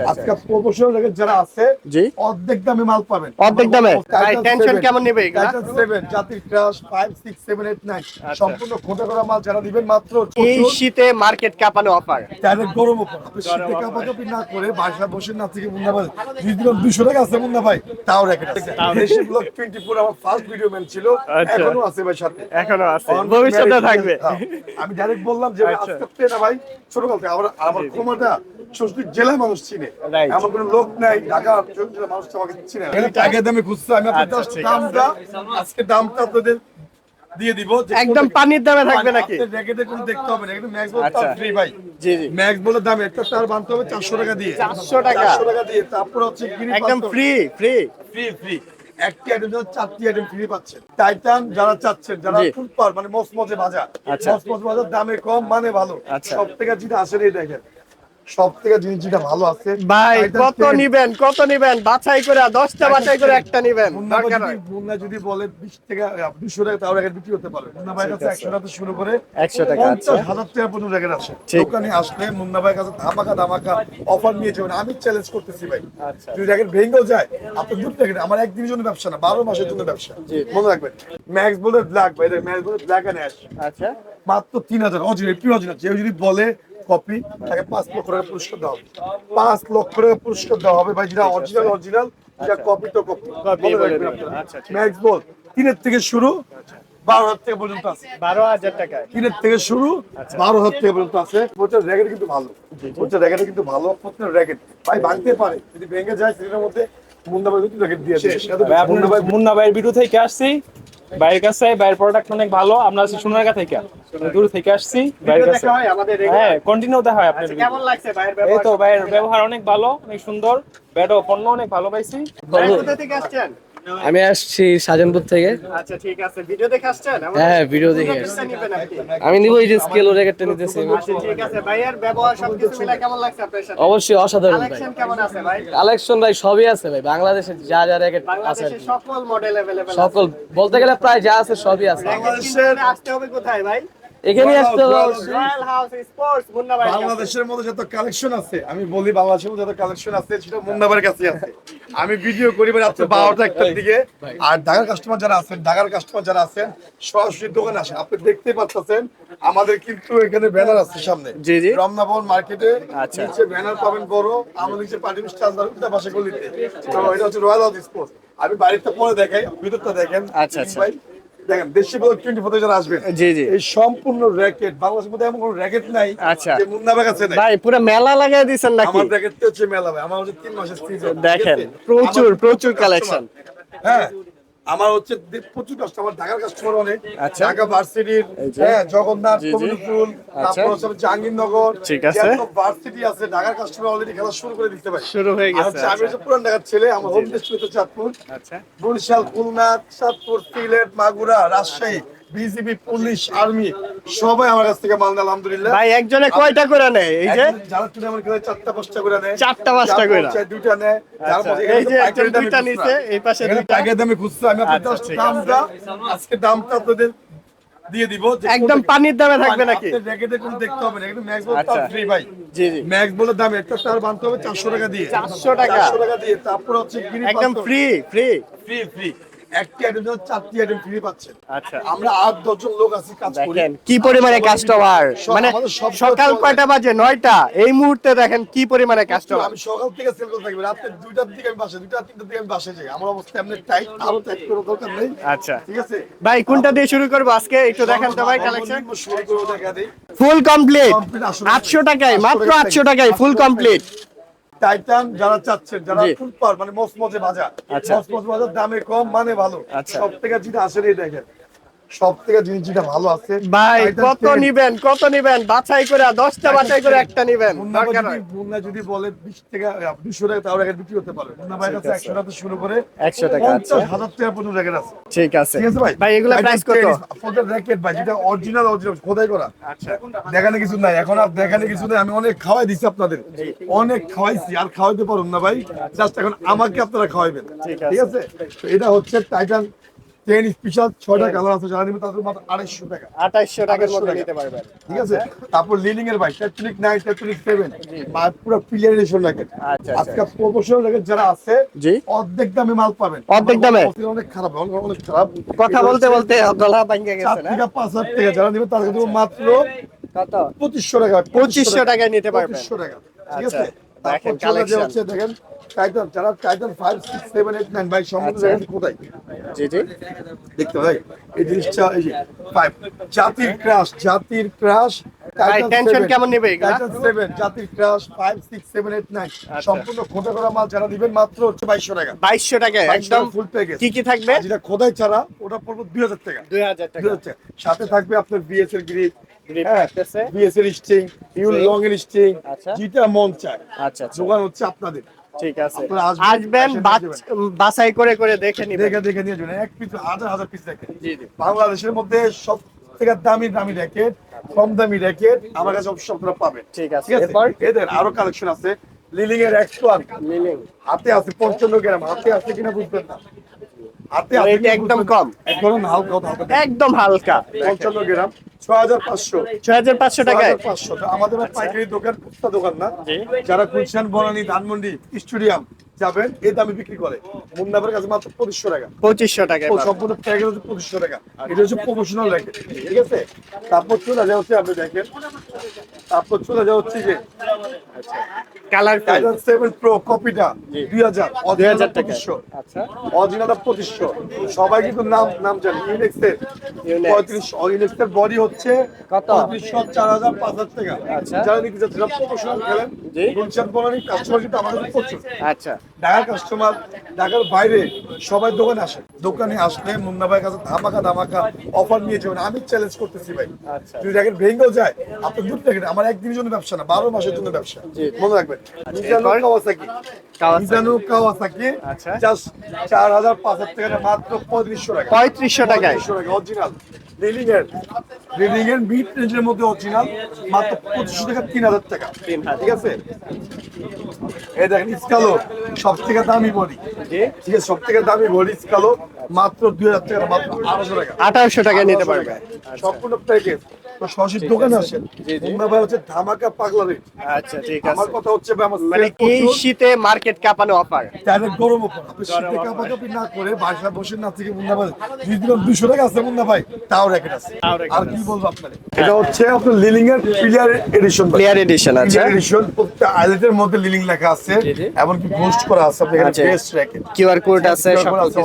আচ্ছা। আজকে প্রফেশনাল যারা আছে জি অর্ধেক দামে মাল পাবেন অর্ধেক দামে? Titan ভাই, কেমন নেবে এগুলা? Titan seven, জাতির crush five six seven eight nine আচ্ছা। সম্পূর্ণ খোঁটা করা মাল যারা দিবেন মাত্র এই শীতে মার্কেট কাঁপানো অফার ডাইরেক্ট গরম উপর আপনি শীতে কাপাকাপি না করে বাসায় বসে না থেকে মুন্না ভাই যদি দিলাম দুশো টাকা আছে মুন্না ভাই তাও রেখে দেশি ব্লগ টোয়েন্টি ফোর আমার ফার্স্ট ভিডিও ম্যান ছিল আচ্ছা। এখনও আছে ভাই সাথে এখনও আছে ভবিষ্যতে থাকবে হ্যাঁ। আমি ডাইরেক্ট বললাম যে আচ্ছা। আজকে না ভাই ছোট কাল আমার আমার জেলায় মানুষ চিনে Right. এমন কোনো লোক নাই ঢাকা জেলার মানুষ আমাকে চিনে না। টাকা দামে খুঁজছে আমি আপনার just ঠিক দামটা আজকে দামটা আপনাদের দিয়ে দিব একদম পানির দামে থাকবে নাকি আপনার কোনো দেখতে হবে না কিন্তু ম্যাক্স বল। ফ্রি ভাই জি জি ম্যাক্স বলে দাম একটা তার বানতে হবে চারশো টাকা দিয়ে 400 টাকা? 400 টাকা দিয়ে তারপর হচ্ছে গিনি একদম ফ্রি ফ্রি ফ্রি ফ্রি একটি আইটেম জন্য চারটি আইটেম ফ্রি পাচ্ছেন টাইটান যারা চাচ্ছেন যারা জি। ফুল পার মানে মসমজে ভাজা আচ্ছা। মসমজে ভাজা দামে কম মানে ভালো আচ্ছা। সব থেকে যেটা আসেন এই দেখেন সব থেকে জিনিস যেটা ভালো আছে ভাই কত নিবেন কত নিবেন? বাছাই করে দশটা বাছাই করে একটা নিবেন। মুন্না যদি বলে বিশ টাকা দুশো টাকা তাও রেখে বিক্রি করতে পারবে মুন্না ভাইয়ের কাছে একশো টাকা শুরু করে 100 টাকা, পঞ্চাশ। হাজার টাকা পর্যন্ত রেখে আছে দোকানে আসলে মুন্না ভাইয়ের কাছে ধামাকা ধামাকা অফার নিয়ে যাবেন। আমি চ্যালেঞ্জ করতেছি ভাই। আচ্ছা। যদি র্যাকেট ভেঙেও যায় আপনি দূর থেকে আমার একদিনের জন্য ব্যবসা না বারো মাসের জন্য ব্যবসা। মনে রাখবেন। ম্যাক্স বলে ব্ল্যাক ভাই ম্যাক্স বলে ব্ল্যাক অ্যান্ড অ্যাশ আচ্ছা। মাত্র তিন হাজার অরিজিনাল পিওর কেউ যদি বলে কপি তাকে পাঁচ লক্ষ টাকা পুরস্কার দেওয়া হবে। পাঁচ লক্ষ টাকা পুরস্কার দেওয়া হবে ভাই যেটা অরিজিনাল অরিজিনাল যেটা কপি তো কপি দিন। আচ্ছা। ম্যাক্স বল। তিনের থেকে শুরু বারো হাজার থেকে পর্যন্ত আছে। বারো হাজার টাকায় তিনের থেকে শুরু বারো হাজার থেকে পর্যন্ত আছে। র্যাকেট কিন্তু ভালো। র্যাকেট কিন্তু ভালো। প্রত্যেক র্যাকেট ভাই ভাঙতে পারে। যদি ভেঙে যায় সেটার মধ্যে ভাই কিন্তু র্যাকেট দিয়ে মুন্ডা ভাই মুন্না ভাইয়ের ভিডিও থেকে আসছি। ভাইয়ের কাছে বাইরের প্রোডাক্ট অনেক ভালো। আমরা আছি সোনারগা থেকে। দূর থেকে আসছি বাইরের কাছে। হয় হ্যাঁ কন্টিনিউ দেখা হয় আচ্ছা, কেমন লাগছে ভাইয়ের এই তো ভাইয়ের ব্যবহার অনেক ভালো অনেক সুন্দর। ব্যাডও পণ্য অনেক ভালো পাইছি। কোথা থেকে আসছেন? আমি আসছি সাজানপুর থেকে আচ্ছা ঠিক আছে ভিডিও দেখে আসছেন আমাদের হ্যাঁ, video দেখে কোন আসছি। র্যাকেটটা নিবেন আপনি? আমি নিব এই যে স্কেল ও র্যাকেটটা নিতেছি আচ্ছা ঠিক আছে ভাইয়ের ব্যবহার সবকিছু মিলে কেমন লাগছে আপনার সাথে অবশ্যই অসাধারণ ভাই কালেকশন কেমন আছে ভাই কালেকশন ভাই সবই আছে ভাই বাংলাদেশে যা যা র্যাকেট আছে আর বাংলাদেশের কি। সকল মডেল अवेलेबल সকল বলতে গেলে প্রায় যা আছে সবই আছে বাংলাদেশের আসতে হবে কোথায় ভাই এখানে আসতে। রয়্যাল হাউস স্পোর্টস বাংলাদেশের মধ্যে যত কালেকশন আছে আমি বলি বাংলাদেশের মধ্যে যত কালেকশন আছে সেটা মুন্নাবার কাছে আছে। আমি ভিডিও করি রাত্রে বারোটা একটার দিকে। আর ঢাকার কাস্টমার যারা আছেন ঢাকার কাস্টমার যারা আছেন সরাসরি দোকানে আসেন। আপনি দেখতে পাচ্ছেন আমাদের কিন্তু এখানে ব্যানার আছে সামনে। জি, জি। রমনা ভবন মার্কেটে আচ্ছা। নিচে ব্যানার পাবেন বড় আমাদের নিচে পার্টি স্টার উল্টা পাশে গলিতে। তো এটা হচ্ছে রয়্যাল হাউস স্পোর্টস আমি বাড়িতে পরে দেখাই ভিতরটা দেখেন। আচ্ছা, আচ্ছা। ভাই, দেখেন দেশি বল টোয়েন্টি ফোর যারা আসবেন জি, জি। এই সম্পূর্ণ র্যাকেট বাংলাদেশের মধ্যে এমন কোনো র্যাকেট নাই আচ্ছা। যে মুন্নাবার কাছে নাই। ভাই পুরো মেলা লাগাই দিয়েছেন নাকি? আমার র্যাকেট হচ্ছে মেলা ভাই আমার হচ্ছে তিন মাসের সিজন দেখেন, প্রচুর, প্রচুর কালেকশন হ্যাঁ। আমার হচ্ছে প্রচুর কাস্টমার ঢাকার কাস্টমার অনেক। আচ্ছা। ঢাকা ভার্সিটির হ্যাঁ জগন্নাথ। কবিরপুর আচ্ছা। তারপর হচ্ছে জাহাঙ্গীরনগর। ঠিক আছে। ভার্সিটি আছে ঢাকার কাস্টমার অলরেডি খেলা শুরু করে দিতে পারি। শুরু হয়ে গেছে আমি হচ্ছে পুরান ঢাকার ছেলে আমার হোম ডিস্ট্রিক্ট চাঁদপুর। আচ্ছা। Barishal Khulna Chandpur Sylhet Magura Rajshahi. BGB police army সবাই আমার কাছ থেকে মাল নেয় আলহামদুলিল্লাহ। ভাই একজনে কয়টা করে নেয়? এই যে? যারা আমার চারটা পাঁচটা করে নেয়। চারটা পাঁচটা করে। দুইটা নেয় যার আচ্ছা, মধ্যে এই যে একজন দুইটা নিছে এই পাশে দুইটা। পাইকারি দামে আমি আপনাদের আচ্ছা, দামটা আজকে দামটা আপনাদের দিয়ে দিব একদম পানির দামে থাকবে নাকি? র্যাকেটে কোনো দেখতে হবে না। ম্যাক্স বল আচ্ছা। ফ্রি ভাই। জি জি। ম্যাক্স বলে দাম একটা তার বানতে হবে চারশো টাকা দিয়ে। 400 টাকা? চারশো টাকা দিয়ে তারপর হচ্ছে একদম ফ্রি ফ্রি ফ্রি ফ্রি একটি আইটেম জন্য চারটি আইটেম ফ্রি পাচ্ছেন। আচ্ছা। আমরা আট দশজন লোক আছি কাজ করি। কি পরিমাণে কাস্টমার মানে সকাল কয়টা বাজে? নয়টা? এই মুহূর্তে দেখেন কি পরিমাণে কাস্টমার আমি সকাল থেকে সেল করতে থাকি রাতে দুইটার দিকে আমি বাসে দুইটা তিনটার দিকে আমি বাসে যাই। আমার অবস্থা এমনি টাইট আরও টাইট করার দরকার নেই। আচ্ছা। ঠিক আছে? ভাই কোনটা দিয়ে শুরু করব আজকে? একটু দেখান তো ভাই কালেকশন ফুল কমপ্লিট আটশো টাকায় মাত্র আটশো টাকায় ফুল কমপ্লিট টাইটান যারা চাচ্ছেন যারা ফুটপার মানে মসমজে বাজার আচ্ছা। মসমজে বাজার দামে কম মানে ভালো আচ্ছা। সব থেকে যেটা আসলেই দেখেন সব থেকে জিনিস যেটা ভালো আছে ভাই কত নিবেন কত নিবেন? বাছাই করে দশটা বাছাই করে একটা নিবেন। মুন্না যদি- বলে বিশ টাকা দুশো টাকা তাও বিক্রি করতে পারবে মুন্না ভাইয়ের কাছে একশো টাকা শুরু করে 100 টাকা, আচ্ছা। পঞ্চাশ হাজার টাকা পর্যন্ত আছে ঠিক আছে। ঠিক আছে ভাই? ভাই এগুলো প্রাইস কত? র্যাকেট ভাই যেটা অরিজিনাল অরিজিনাল খোদাই করা। আচ্ছা। দেখানে কিছু নাই এখন আর দেখানে কিছু নাই আমি অনেক খাওয়াই দিছি আপনাদের। অনেক খাওয়াইছি আর খাওয়াইতে পারুন না ভাই। জাস্ট এখন আমাকে আপনারা খাওয়াইবেন। ঠিক আছে। এটা হচ্ছে টাইটান টেন স্পেশাল ছয়টা কালার আছে যারা নেবে তাদের মাত্র আড়াইশো টাকা। আঠাইশশো টাকার মধ্যে নিতে পারবেন। ঠিক আছে? তারপর লিলিং এর ভাই টেটনিক নাইন টেটনিক সেভেন পুরো ক্লিয়ার এডিশন রাখেন আচ্ছা, আজকে প্রমোশন রাখেন যারা আছে। অর্ধেক দামে মাল পাবেন। অর্ধেক দামে? অনেক খারাপ অনেক খারাপ। কথা বলতে বলতে গলা ভাঙ্গে গেছে না? পাঁচ হাজার টাকা যারা নেবে তাদের মাত্র কত? পঁচিশশো টাকা পঁচিশশো টাকায় নিতে পারবেন। পঁচিশশো টাকা। ঠিক আচ্ছা, আছে দেখেন টাইটান যারা Titan five six seven eight nine ভাই আচ্ছা। কোথায়? জি জি। দেখতে ভাই। এই জিনিসটা এই যে ফাইভ জাতির ক্রাশ জাতির ক্রাশ কেমন নিবে জাতির Crush five six seven eight nine আচ্ছা। সম্পূর্ণ খোদা করা মাল যারা দিবেন মাত্র হচ্ছে বাইশশো টাকা। বাইশশো টাকায় একদম। ফুল প্যাকেজ কি কি থাকবে? যেটা খোদাই ছাড়া ওটা পড়ব দুই হাজার টাকা। দুই হাজার টাকা। টাকা। সাথে থাকবে আপনার বিএস এর গ্রিপ Grip হ্যাঁ থাকতেছে। বিএস এর স্টিং ইউল লং এর স্টিং। যেটা মন চায়। আচ্ছা আচ্ছা। দোকান হচ্ছে আপনাদের। ঠিক আছে। আসবেন, বাছাই করে করে দেখে নিবেন। দেখে দেখে নিয়ে যাবেন। এক পিস হাজার হাজার পিস দেখেন। জি জি। বাংলাদেশের মধ্যে সব থেকে দামি দামি র্যাকেট কম দামি র্যাকেট আমার কাছে অবশ্যই আপনারা পাবেন। ঠিক আছে। এরপর? এদের আরও কালেকশন আছে। লিলিং এর লিলিং হাতে আছে পঞ্চান্ন গ্রাম। হাতে আছে কিনা বুঝবেন না। হাতে আছে একদম কম। একদম হালকা। একদম হালকা। পঞ্চান্ন গ্রাম। ছয় হাজার পাঁচশো। ছয় হাজার পাঁচশো টাকায়? পাঁচশো। আমাদের পাইকারি দোকান দোকান না? যারা গুলশান বনানী ধানমন্ডি স্টেডিয়াম যাবেন এই দামে বিক্রি করে। মুন্নাবের কাছে মাত্র পঁচিশশো টাকা। পঁচিশশো পাবেন। সম্পূর্ণ প্যাকেজ হচ্ছে পঁচিশশো টাকা। এটা হচ্ছে প্রমোশনাল র্যাকেট ঠিক আছে? তারপর চলে যাওয়া হচ্ছে আপনি দেখেন তারপর চলে যাওয়া হচ্ছে যে কালার টাইটান সেভেন প্রো কপিটা দুই হাজার দুই হাজার টাকা আচ্ছা। অরিজিনাল পঁচিশশো। সবাই কিন্তু নাম নাম জানে ইউনেক্সের বডি হচ্ছে? পঁয়ত্রিশশো চার হাজার পাঁচ হাজার টাকা। আচ্ছা। যারা নিতে যাচ্ছে যারা প্রফেশনাল খেলেন। গুলশান কাস্টমার কিন্তু আমাদের প্রচুর। আচ্ছা। ঢাকার কাস্টমার ঢাকার বাইরে সবাই দোকানে আসে। দোকানে আসলে মুন্না ভাইয়ের কাছে ধামাকা ধামাকা অফার নিয়ে যাবেন। আমি চ্যালেঞ্জ করতেছি ভাই। আচ্ছা। যদি র্যাকেট ভেঙেও যায় আপনি দূর থেকে আমার একদিনের জন্য ব্যবসা না বারো মাসের জন্য ব্যবসা। মনে রাখবেন। Mizuno Kawasaki. Mizuno Kawasaki. Just চার হাজার পাঁচ হাজার টাকা মাত্র পঁয়ত্রিশশো টাকা। পঁয়ত্রিশশো পঁয়ত্রিশশো টাকা অরিজিনাল রিলিং এর এর মিড রেঞ্জের মধ্যে অরিজিনাল মাত্র পঁচিশশো টাকা তিন হাজার টাকা। ঠিক আছে? এই দেখেন ইস্কালো সব থেকে দামি বডি। ঠিক আছে সব থেকে দামি বডি ইস্কালো মাত্র দুই হাজার টাকা মাত্র আঠারোশো টাকা। আঠারোশো টাকায় নিতে পারবে। সম্পূর্ণ প্যাকেজ সরাসরি দোকানে আসেন। মুন্না ভাই হচ্ছে ধামাকা পাগলা রেট আচ্ছা ঠিক আমার কথা হচ্ছে ভাই আমার মানে এই শীতে মার্কেট কাঁপানো অফার। গরম আপনি শীতে কাপাকাপি না করে বাসা বসে না থেকে মুন্না ভাই দুশো টাকা আছে মুন্না ভাই তাও আছে আর কি বলব আপনার? এটা হচ্ছে আপনার লিলিং এর প্লেয়ার এডিশন ক্লিয়ার এডিশন আছে প্লেয়ার এডিশন প্রত্যেকটা আইলেটের মধ্যে লিলিং লেখা আছে। এমনকি পোস্ট করা আছে আপনি এখানে আচ্ছা। বেস্ট কিউআর কোড আছে সব কিছু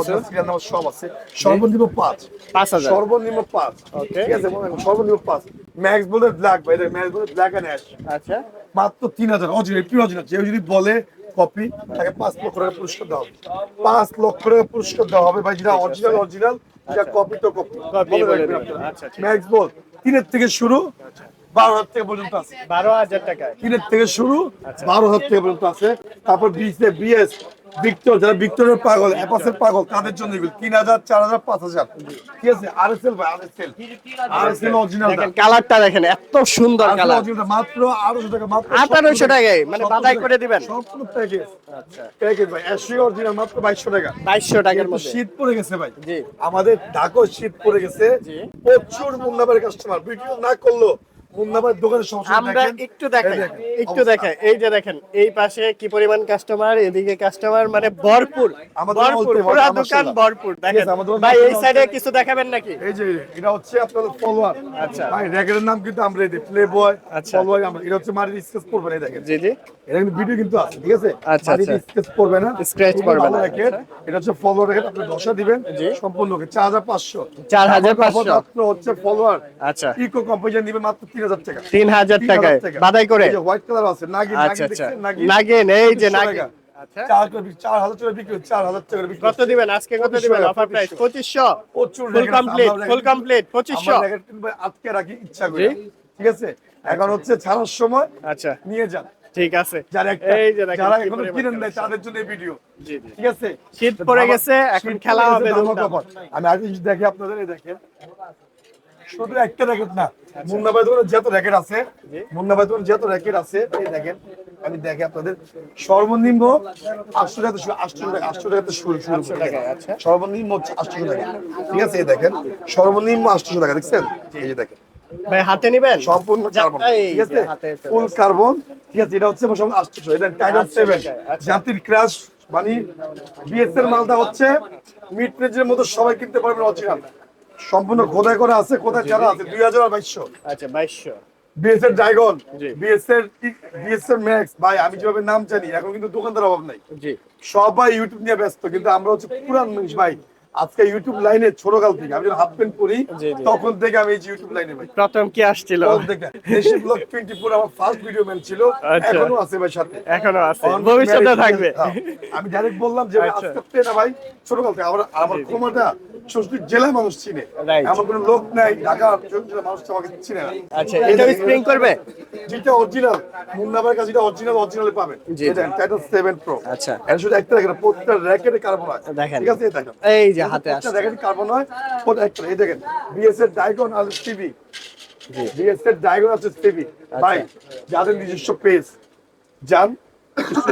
সব আছে। সর্বনিম্ন পাঁচ। পাঁচ হাজার। সর্বনিম্ন পাঁচ। ঠিক আছে মনে সর্বনিম্ন পাঁচ। ম্যাক্স বলে ব্ল্যাক ভাই ম্যাক্স বলে ব্ল্যাক এন্ড অ্যাশ আচ্ছা। মাত্র তিন হাজার অরিজিনাল পিওর অরিজিনাল কেউ যদি বলে কপি তাকে পাঁচ লক্ষ টাকা পুরস্কার দেওয়া হবে। পাঁচ লক্ষ টাকা পুরস্কার দেওয়া হবে ভাই যেটা অরিজিনাল অরিজিনাল যেটা কপি তো কপি। আচ্ছা, ম্যাক্স বল তিনের থেকে শুরু বারো হাজার টাকা পর্যন্ত আছে। বারো হাজার টাকায়। তিনের থেকে শুরু আচ্ছা। বারো হাজার টাকা পর্যন্ত আছে। তারপর বিএস ভিক্টর যারা ভিক্টরের পাগল অ্যাপাসের পাগল তাদের জন্য এগুলো। তিন হাজার চার হাজার পাঁচ হাজার। ঠিক আছে? আর এস এল ভাই R S L R S L original কালারটা দেখেন এত সুন্দর কালার মাত্র আঠারোশো টাকা মাত্র 1800 টাকায়, মানে বাদাই করে দিবেন? সম্পূর্ণ প্যাকেজ আচ্ছা প্যাকেজ ভাই অ্যাশি অরিজিনাল মাত্র বাইশশো টাকা। বাইশশো টাকার মধ্যে। শীত পড়ে গেছে ভাই। আমাদের ঢাকাও শীত পড়ে গেছে। প্রচুর মুন্নাবার কাস্টমার ভিডিও না করল আমরা একটু দেখাই একটু দেখাই এই যে দেখেন এই পাশে কি পরিমাণ কাস্টমার এদিকে কাস্টমার মানে ভরপুর আমাদের ভরপুর পুরো দোকান ভরপুর দেখেন। ভাই এই সাইডে কিছু দেখাবেন নাকি? এই যে এটা হচ্ছে আপনাদের ফলোয়ার আচ্ছা। ভাই র্যাকেটের নাম কিন্তু আমরা প্লে বয় আচ্ছা। ফলোয়ার আমরা এটা হচ্ছে মারি স্কেচ করবে না এই দেখেন। জি জি। এটা কিন্তু ভিডিও কিন্তু আছে ঠিক আছে? আচ্ছা, আচ্ছা। করবে না। করবে না, এটা হচ্ছে ফলোয়ার র্যাকেট আপনি দিবেন। জি। সম্পূর্ণ চার হাজার পাঁচশো। 4500 মাত্র হচ্ছে ফলোয়ার আচ্ছা। ইকো কোম্পানি নিবে মাত্র তিন হাজার টাকা। টাকায়। বাদাই করে। হোয়াইট কালার আছে নাগিন আচ্ছা নাগিন আচ্ছা দেখছেন? নাগিন। নাগেন এই যে 2500 নাগেন। কত দিবেন? আজকে কত দিবেন? অফার প্রাইস পঁচিশশো। প্রচুর ফুল কমপ্লিট ফুল কমপ্লিট পঁচিশশো। আটকে রাখি ইচ্ছা করে। ঠিক আছে? এখন হচ্ছে ছাড়ার সময়। আচ্ছা। নিয়ে যান। ঠিক আছে। যারা এই যে যারা এখনও কিনেন নাই তাদের জন্য এই ভিডিও জি জি। ঠিক আছে? শীত পড়ে গেছে, এখন খেলা হবে। আমি দেখি আপনাদের এই দেখেন। শুধু একটা র্যাকেট না দোকানে যত র্যাকেট আছে দোকানে যত র্যাকেট আছে এই দেখেন আমি দেখে আপনাদের। সর্বনিম্ন আটশো টাকা আটশো টাকা আটশো টাকা শুরু শুরু। আচ্ছা। সর্বনিম্ন আটশো টাকা। ঠিক আছে এই দেখেন সর্বনিম্ন আটশো টাকা দেখছেন? এই যে দেখেন। ভাই হাতে নিবেন? সম্পূর্ণ কার্বন ঠিক আছে? ফুল কার্বন ঠিক আছে এটা হচ্ছে আটশো এটা সেভেন আচ্ছা। জাতির ক্রাশ মানে বিএস এর মালটা হচ্ছে মিড রেঞ্জের মধ্যে সবাই কিনতে পারবেন অরিজিনাল সম্পূর্ণ খোদাই করা আছে খোদাই ছাড়া আছে দুই হাজার বাইশশো। আচ্ছা বাইশশো। বিএস এর ড্রাগন জি। বিএস এর বিএস এর ম্যাক্স ভাই আমি যেভাবে নাম জানি এখন কিন্তু দোকানদার অভাব নাই। সবাই ইউটিউব নিয়ে ব্যস্ত কিন্তু আমরা হচ্ছে পুরান মানুষ ভাই। আজকে ইউটিউব লাইনে ছোটকাল থেকে আমি যখন হাফ প্যান্ট পরি। তখন থেকে আমি এই যে ইউটিউব লাইনে ভাই। প্রথম কি আসছিল? দেশি ব্লগ 24 আমার ফার্স্ট ভিডিও ম্যান ছিল। আচ্ছা। এখনও আছে ভাই সাথে। এখনও আছে। ভবিষ্যতে থাকবে। হ্যাঁ। আমি ডাইরেক্ট বললাম যে আচ্ছা। আজকে না ভাই ছোটকাল থেকে। আমার আমার ক্ষমতা ষষ্ঠী জেলায় মানুষ চিনে. আমার কোনো লোক নাই ঢাকা জেলার মানুষ আমাকে চিনে না। আচ্ছা এটা স্প্রিং করবে? যেটা অরিজিনাল মুন্নাবার কাছে যেটা অরিজিনাল অরিজিনাল পাবেন এটা টাইটান 7 প্রো আচ্ছা। এর শুধু একটা দেখেন প্রত্যেকটা র্যাকেটে কার্বন হয়। দেখেন। ঠিক আছে দেখেন। এই যে হাতে প্রত্যেকটা আসছে। র্যাকেটে কার্বন হয় প্রত্যেক একটা এই দেখেন। বিএস এর ডাইগন আর টিভি বিএস এর ডাইগন আছে টিভি। ভাই যাদের নিজস্ব পেজ যান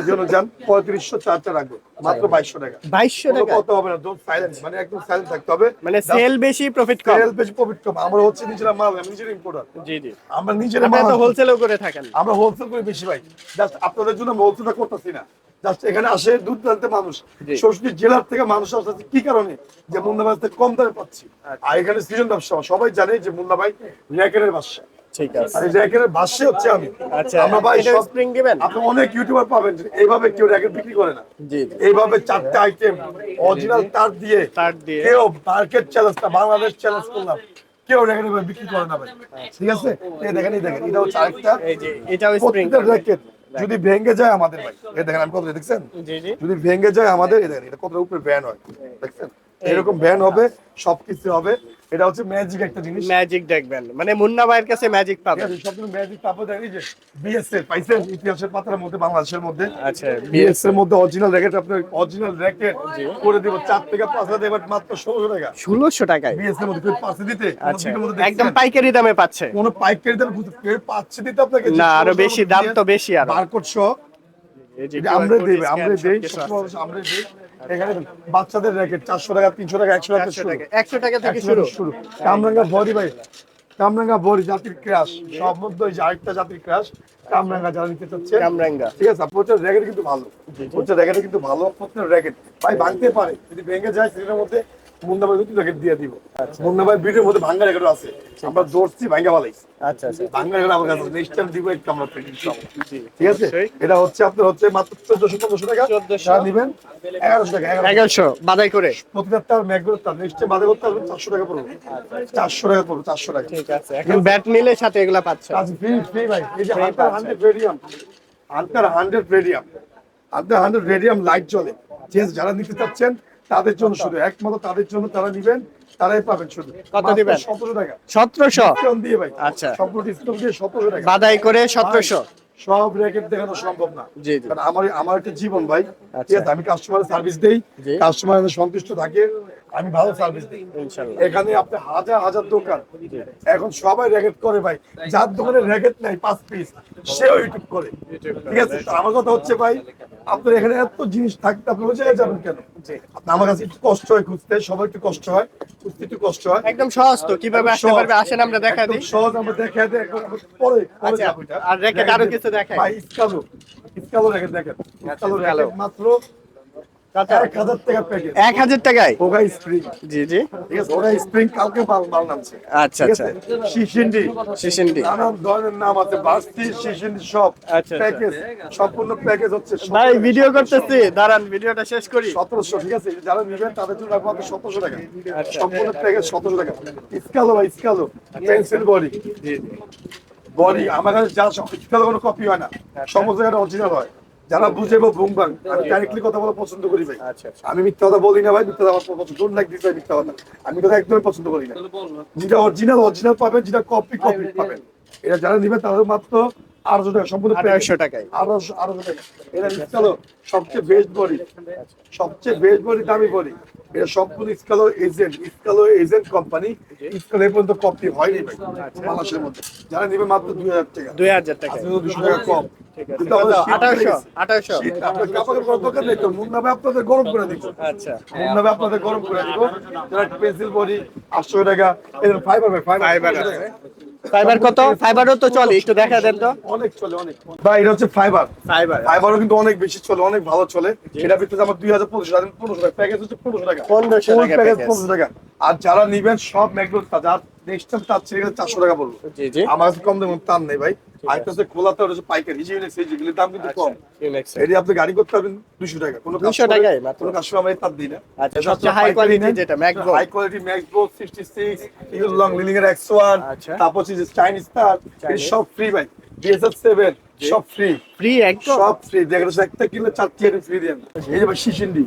জন্য যান পঁয়ত্রিশশো চারটা রাখব মাত্র বাইশশো টাকা। বাইশশো টাকা? কথা হবে না সাইলেন্ট মানে একদম সাইলেন্ট থাকতে হবে। মানে সেল বেশি প্রফিট কম। সেল বেশি প্রফিট কম। আমরা হচ্ছে নিজেরা মাল আমি নিজের ইম্পোর্টার জি জি। আমরা নিজেরা তো হোলসেলও করে থাকেন। আমরা হোলসেল করে বেশি ভাই। জাস্ট আপনাদের জন্য আমরা হোলসেলটা করতেছি না। জাস্ট এখানে আসে দূর দূরান্তে মানুষ। ষষ্ঠী জেলার থেকে মানুষ আসছে কি কারণে? যে মুন্নাবাই থেকে কম দামে পাচ্ছি। আচ্ছা। আর এখানে সিজন ব্যবসা সবাই জানে যে মুন্নাবাই র্যাকেটের বাসা ঠিক আছে। এই র্যাকেটের বাসে হচ্ছে আমি। আচ্ছা। আমরা ভাই স্প্রিং দিবেন? আপনি অনেক ইউটিউবার পাবেন এইভাবে কেউ র্যাকেট বিক্রি করে না। জি এইভাবে চারটে আইটেম অরিজিনাল তার দিয়ে তার দিয়ে। কেউ মার্কেট চ্যালেঞ্জটা বাংলাদেশ চ্যালেঞ্জ করলাম কেউ বিক্রি করে না ভাই। ঠিক আছে? এই দেখেন এই দেখেন এটা হচ্ছে আরেকটা। এই যে এটাও স্প্রিং র্যাকেট যদি ভেঙে যায় আমাদের ভাই। এই দেখেন আমি কতটা দেখছেন? যদি ভেঙে যায় আমাদের এই দেখেন এটা কতটা উপরে ব্যান হয়। দেখছেন? এরকম ব্যান হবে সবকিছু হবে। এটা হচ্ছে ম্যাজিক একটা জিনিস। ম্যাজিক দেখবেন। মানে মুন্না ভাইয়ের কাছে ম্যাজিক পাবেন। ম্যাজিক তারপর দেখেন যে পাইছেন? ইতিহাসের পাতার মধ্যে বাংলাদেশের মধ্যে। আচ্ছা এর মধ্যে অরিজিনাল র্যাকেট আপনার অরিজিনাল র্যাকেট করে দিব চার থেকে পাঁচ হাজার এবার মাত্র ষোলোশো টাকা। ষোলোশো টাকায়? বিএস এর মধ্যে কেউ পাঁচে দিতে? আচ্ছা। একদম পাইকারি দামে পাচ্ছে। কোনো পাইকারি দাম কেউ পাচ্ছে দিতে আপনাকে? না আরও বেশি দাম তো বেশি আর। বারকোড সহ। আমরা code আমরা দেই আমরা দেই। এখানে বাচ্চাদের র্যাকেট চারশো টাকা তিনশো টাকা একশো টাকা একশো টাকা থেকে শুরু। শুরু। কামরাঙ্গা বডি ভাই কামরাঙ্গা বডি জাতির ক্রাশ সব মধ্যে ওই যে আরেকটা জাতির ক্রাশ কামরাঙ্গা যারা নিতে চাচ্ছে। কামরাঙ্গা। ঠিক আছে প্রচুর র্যাকেট কিন্তু ভালো। প্রচুর র্যাকেট কিন্তু ভালো। প্রত্যেক র্যাকেট ভাই ভাঙতে পারে যদি ভেঙে যায় সেটার মধ্যে মুন্না ভাই দুটি দিয়ে দিব। মুন্না ভাই ভিডিওর মধ্যে ভাঙ্গা র্যাকেট আছে। আমরা দৌড়ছি ভাঙ্গা ভালাই আচ্ছা আচ্ছা। ভাঙ্গা আমার কাছে নেক্সট টাইম দিব একটু আমরা ঠিক আছে? এটা হচ্ছে আপনার হচ্ছে মাত্র চোদ্দশো পনেরোশো টাকা। 1400 যারা নিবেন এগারোশো টাকা এগারোশো। এগারোশো বাদাই করে। প্রতিটা তার তার। নেক্সট টাইম বাদে করতে পারবেন চারশো টাকা পড়বে। চারশো টাকা পড়বে চারশো টাকা। ঠিক আছে। এখন ব্যাট নিলে সাথে এগুলা পাচ্ছে। আচ্ছা ফ্রি ফ্রি ভাই। এই যে Hunter hundred radium Hunter hundred radium Hunter hundred radium light চলে যে যারা নিতে চাচ্ছেন তাদের জন্য শুধু একমাত্র তাদের জন্য তারা নিবেন তারাই পাবেন শুধু। কত দিবেন? সতেরো টাকা। সতেরোশো? দিয়ে ভাই। আচ্ছা। সম্পূর্ণ ডিসকাউন্ট দিয়ে সতেরো টাকা। বাদাই করে সতেরোশো? সব র্যাকেট দেখানো সম্ভব না। জি, জি। কারণ আমার আমার একটা জীবন ভাই। আচ্ছা। ঠিক আছে আমি কাস্টমারের সার্ভিস দেই। কাস্টমার সন্তুষ্ট থাকে আমি ভালো সার্ভিস দিই। এখানে আপনি হাজার হাজার দোকান। এখন সবাই র্যাকেট করে ভাই। যার দোকানে র্যাকেট নাই পাঁচ পিস সেও ইউটিউব করে। ঠিক আছে আমার কথা হচ্ছে ভাই আপনার এখানে এত জিনিস থাকতে আপনি বোঝা যাবেন কেন আমার কাছে একটু কষ্ট হয় খুঁজতে সবার একটু কষ্ট হয় খুঁজতে একটু কষ্ট হয় একদম সহজ তো কীভাবে আসতে। পারবে আসেন আমরা দেখা দিই সহজ আমরা দেখা দিই পরে আচ্ছা, আর রেখে আরও কিছু দেখাই। ভাই ইসকালো ইসকালো রেখে দেখেন ইসকালো ইসকালো। মাত্র? এক হাজার টাকা প্যাকেজ এক হাজার টাকায়? ওগা স্প্রিং জি জি। ঠিক আছে ওরা স্প্রিং কালকে মাল মাল নামছে। আচ্ছা আচ্ছা। শিশিন্ডি। শিশিন্ডি। নানান ধরনের নাম আছে বাস্তি শিশিন্ডি সব। আচ্ছা, প্যাকেজ সম্পূর্ণ প্যাকেজ হচ্ছে ভাই ভিডিও করতেছি। দাঁড়ান ভিডিওটা শেষ করি। সতেরোশো ঠিক আছে? যারা নিবেন তাদের জন্য রাখব সতেরোশো টাকা। সম্পূর্ণ প্যাকেজ সতেরোশো টাকা। স্কালো ভাই স্কালো। পেন্সিল বডি বডি আমার কাছে যা স্কালো কোনো কপি হয় না। সমস্ত অরিজিনাল হয়। যারা বুঝে বা বুমবাং আমি ডাইরেক্টলি কথা বলা পছন্দ করি ভাই। আচ্ছা আচ্ছা। আমি মিথ্যা কথা বলি না ভাই মিথ্যা কথা আমার পছন্দ ডোন্ট লাইক দিস মিথ্যা কথা। আমি কথা একদমই পছন্দ করি না। যেটা অরিজিনাল অরিজিনাল পাবেন যেটা কপি কপি পাবেন। এটা যারা নিবেন তাদের মাত্র আড়াইশো টাকা সম্পূর্ণ আঠারোশো টাকায়। আড়াইশো আড়াইশো টাকা। এটা স্কালো সবচেয়ে বেস্ট বডি সবচেয়ে বেস্ট বডি দামি বডি এটা সম্পূর্ণ স্কালো এজেন্ট স্কালো এজেন্ট কোম্পানি স্কালো এই পর্যন্ত কপি হয়নি ভাই বাংলাদেশের মধ্যে। যারা নিবে মাত্র দুই হাজার টাকা। দুই হাজার টাকা দুশো টাকা কম। কিন্তু আমাদের শীত আঠারোশো লেগেছে। আঠারোশো। শীত, আপনার কাপড় কাপড় দোকান নেই তো মুন্না ভাই আপনাদের গরম করে দিব আচ্ছা। মুন্না আপনাদের গরম করে দিব। পেন্সিল বডি আটশো টাকা। ফাইবার ফাইবার ফাইবার কত? ফাইবারও তো চলে একটু দেখা দেন তো। অনেক চলে অনেক। ভাই এটা হচ্ছে ফাইবার ফাইবার ফাইবারও কিন্তু অনেক বেশি চলে অনেক ভালো চলে। এটা ভিতরে আমার দুই হাজার পনেরোশো টাকা পনেরোশো টাকা। প্যাকেজ হচ্ছে পনেরোশো টাকা। পনেরোশো টাকা প্যাকেজ পনেরোশো টাকা। আর যারা নিবেন সব ম্যাকডোল যার নেক্সট তার ছেড়ে গেলে চারশো টাকা জি আমার কাছে কম দাম তার নেই ভাই। আরেকটা হচ্ছে খোলাতে হচ্ছে পাইকারি। নিচ্ছে যেগুলির দাম কিন্তু কম। ইউনেক্স এটি আপনি গাড়ি করতে পারবেন দুশো টাকা। কোনো দুশো টাকায়? কোনো কাস্টমার আমরা তার দিই না। আচ্ছা, সবচেয়ে high quality যেটা, ম্যাকবো high quality ম্যাকডো sixty six U long Li Ning এর একশো ওয়ান তারপর হচ্ছে চাইনিজ স্টার সব ফ্রি ভাই। DSL 7 সব ফ্রি ফ্রি একদম। সব ফ্রি দেখেন একটা কিলো চারটি আইটেম ফ্রি দেন। এই যে ভাই শিশিন্ডি।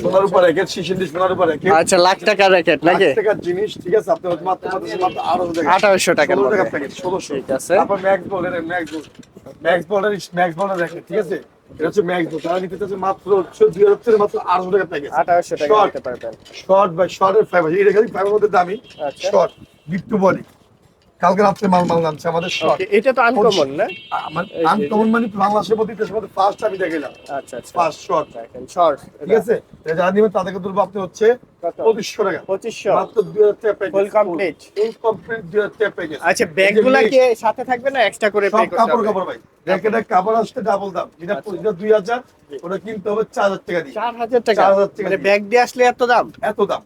সোনার উপর রেখে শিশিন্ডি সোনার উপর রেখে আচ্ছা লাখ টাকার র্যাকেট নাকি? লাখ টাকার জিনিস ঠিক আছে? আপনি মাত্র মাত্র আঠারোশো টাকা আঠারোশো টাকার ষোলো টাকা মধ্যে। প্যাকেট ষোলোশো। ঠিক আছে। তারপর ম্যাক্স বলের ম্যাক্স বল ম্যাক্স বলের ম্যাক্স বলের রেখে ঠিক আছে? এটা হচ্ছে ম্যাক্স বল তারা নিতে চাচ্ছে মাত্র হচ্ছে দুই হাজার থেকে মাত্র আঠারোশো টাকা প্যাকেজ আঠারোশো টাকা শর্ট বাই শর্টের ফাইবার এটা খালি ফাইবার মধ্যে দামি। শর্ট গিফট বডি কালকে রাত্রে মাল মাল নামছে আমাদের শর্ট এটা তো আনকমন না? আমার আনকমন মানে বাংলাদেশের মধ্যে দেশের মধ্যে ফার্স্ট আমি দেখলাম। আচ্ছা আচ্ছা। ফার্স্ট শর্ট দেখেন শর্ট ঠিক আছে? যারা নিবেন তাদেরকে তুলবো আপনি হচ্ছে পঁচিশশো টাকা। পঁচিশশো। মাত্র দুই হাজার টাকা প্যাকেজ। ফুল কমপ্লিট দুই হাজার টাকা প্যাকেজ আচ্ছা ব্যাগগুলা কি সাথে থাকবে না এক্সট্রা করে সব কাপড় কাপড় ভাই। কাপড় আসছে ডাবল দাম। যেটা যেটা দুই হাজার ওটা কিনতে হবে চার হাজার টাকা দিয়ে। চার হাজার টাকা? 4,000 টাকা মানে ব্যাগ দিয়ে আসলে এত দাম? এত দাম।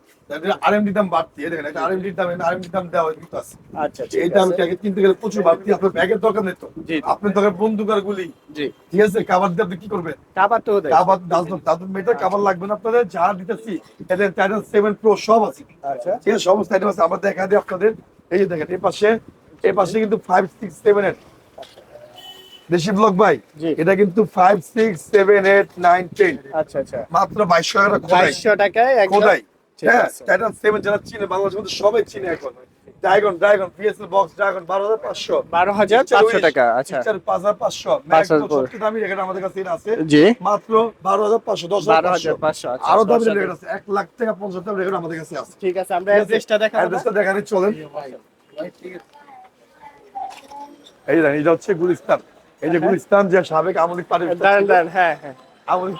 আরএমডি দাম বাড়তি দেখেন এটা আরএমডি দাম আরএমডি দাম দেওয়া কিন্তু আছে আচ্ছা এই দাম আছে। কিনতে গেলে প্রচুর বাড়তি? আপনার ব্যাগের দরকার নেই তো? আপনার দরকার বন্দুক আর গুলি। জি। ঠিক আছে কাবার দিয়ে আপনি কি করবেন? কাবার তো কাবার দাদু দাদু মেয়েটার কাবার লাগবে না আপনাদের যা দিতেছি এদের টাইটাল সেভেন প্রো সব আছে। আচ্ছা। ঠিক আছে সমস্ত আইটেম আছে আমরা দেখা দিই আপনাদের। এই যে দেখেন এই পাশে এই পাশে কিন্তু ফাইভ সিক্স সেভেন এইট দেশি ব্লক ভাই। এটা কিন্তু five six seven eight nine ten আচ্ছা আচ্ছা। মাত্র বাইশশো টাকা বাইশশো টাকায় খোদাই হ্যাঁ টাইটান সেভেন যারা চিনে বাংলাদেশের মধ্যে সবাই চিনে এখন। Dragon dragon PSL box dragon বারো হাজার পাঁচশো। বারো হাজার পাঁচশো টাকা আচ্ছা। পাঁচ হাজার পাঁচশো। পাঁচ হাজার ম্যাক্স সবচেয়ে দামি রেখে আমাদের কাছে আছে। জি। মাত্র বারো হাজার পাঁচশো দশ হাজার হাজার পাঁচশো পাঁচশো আচ্ছা, আরও দামি হাজার। আছে। এক লাখ টাকা পঞ্চাশ টাকা রেখে আমাদের কাছে আছে। ঠিক আছে আমরা অ্যাড্রেসটা দেখাবো অ্যাড্রেসটা দেখানি চলেন। এই দেখেন, এটা হচ্ছে গুলিস্তান। এই যে গুলিস্তান যে সাবেক আমলিক হ্যাঁ হ্যাঁ। আমলিক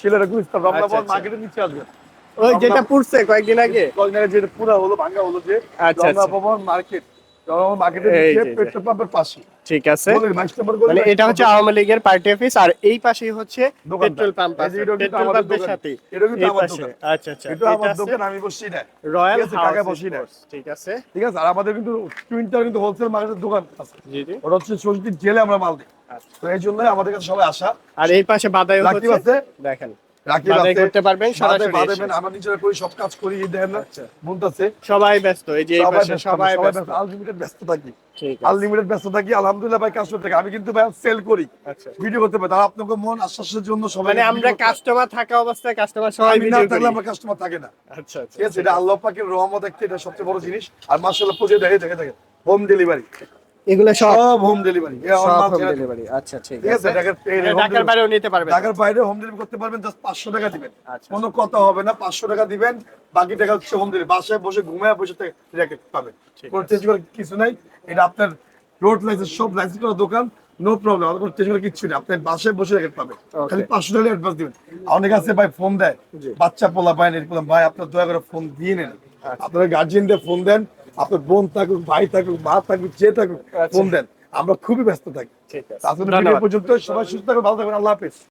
ছিল এটা গুলিস্তান আচ্ছা, আচ্ছা। মার্কেটের নিচে আসবে। ওই যেটা পুড়ছে কয়েকদিন আগে। কলকাতায় যে পুরা হলো ভাঙ্গা হলো যে আচ্ছা, আচ্ছা। মার্কেট। পাম্পের পাশে। ঠিক আছে। মানে এটা হচ্ছে আওয়ামী লীগের পার্টি অফিস আর এই পাশেই হচ্ছে পেট্রোল পাম্প পেট্রোল পাম্পের। সাথে। আচ্ছা আচ্ছা। এটা আমার দোকান আমি না। রয়্যাল কাকা বসি না। ঠিক আছে। ঠিক আছে আর আমাদের কিন্তু টুইনটার কিন্তু হোলসেল মার্কেটের দোকান আছে। জি জি। ওটা হচ্ছে জেলে আমরা মাল দিই। আচ্ছা। তো এই জন্যই আমাদের কাছে সবাই আসা। আর এই পাশে বাদায় হচ্ছে দেখেন। করতে পারবেন সরাসরি আমরা নিজেরা করি সব কাজ করি এই দেখেন না আচ্ছা। বুনতাছে সবাই ব্যস্ত এই যে সবাই ব্যস্ত সবাই সবাই ব্যস্ত। ব্যস্ত। আনলিমিটেড ব্যস্ত থাকি। আনলিমিটেড ব্যস্ত থাকি আলহামদুলিল্লাহ ভাই কাজ করতে থাকি। আমি কিন্তু ভাই সেল করি। আচ্ছা। ভিডিও করতে পারি তার আপনাকে মন আশ্বাসের জন্য সবাই মানে আমরা কাস্টমার থাকা অবস্থায় কাস্টমার সবাই না ভিডিও করি। থাকলে আমার কাস্টমার থাকে না। আচ্ছা আচ্ছা। ঠিক আছে এটা আল্লাহ পাকের রহমত একটা এটা সবচেয়ে বড় জিনিস। আর মাশাআল্লাহ পুজো দেখে দেখে দেখে হোম ডেলিভারি এগুলো সব হোম ডেলিভারি সব হোম ডেলিভারি আচ্ছা ঠিক আছে ঢাকার বাইরেও নিতে পারবেন। ঢাকার বাইরে হোম ডেলিভারি করতে পারবেন জাস্ট পাঁচশো টাকা দিবেন। আচ্ছা। কোনো কথা হবে না পাঁচশো টাকা দিবেন বাকি টাকা হচ্ছে হোম ডেলিভারি বাসায় বসে ঘুমায় বসে র্যাকেট পাবেন। কোনো চেঞ্জ করার কিছু নাই এটা আপনার রোড লাইসেন্স সব লাইসেন্স করা দোকান নো প্রবলেম আমাদের কোনো চেঞ্জ করার কিছু নেই। আপনি বাসায় বসে র্যাকেট পাবেন। খালি পাঁচশো টাকা অ্যাডভান্স দিবেন। অনেক আছে ভাই ফোন দেয়। বাচ্চা পোলা পায় এরকম ভাই আপনার দয়া করে ফোন দিয়ে নেন। আচ্ছা। আপনারা গার্জিয়ানদের ফোন দেন আপনার বোন থাকুক ভাই থাকুক মা থাকুক যে থাকুক ফোন দেন। আমরা খুবই ব্যস্ত থাকি। পর্যন্ত সবাই সুস্থ থাকুন ভালো থাকুন আল্লাহ হাফেজ।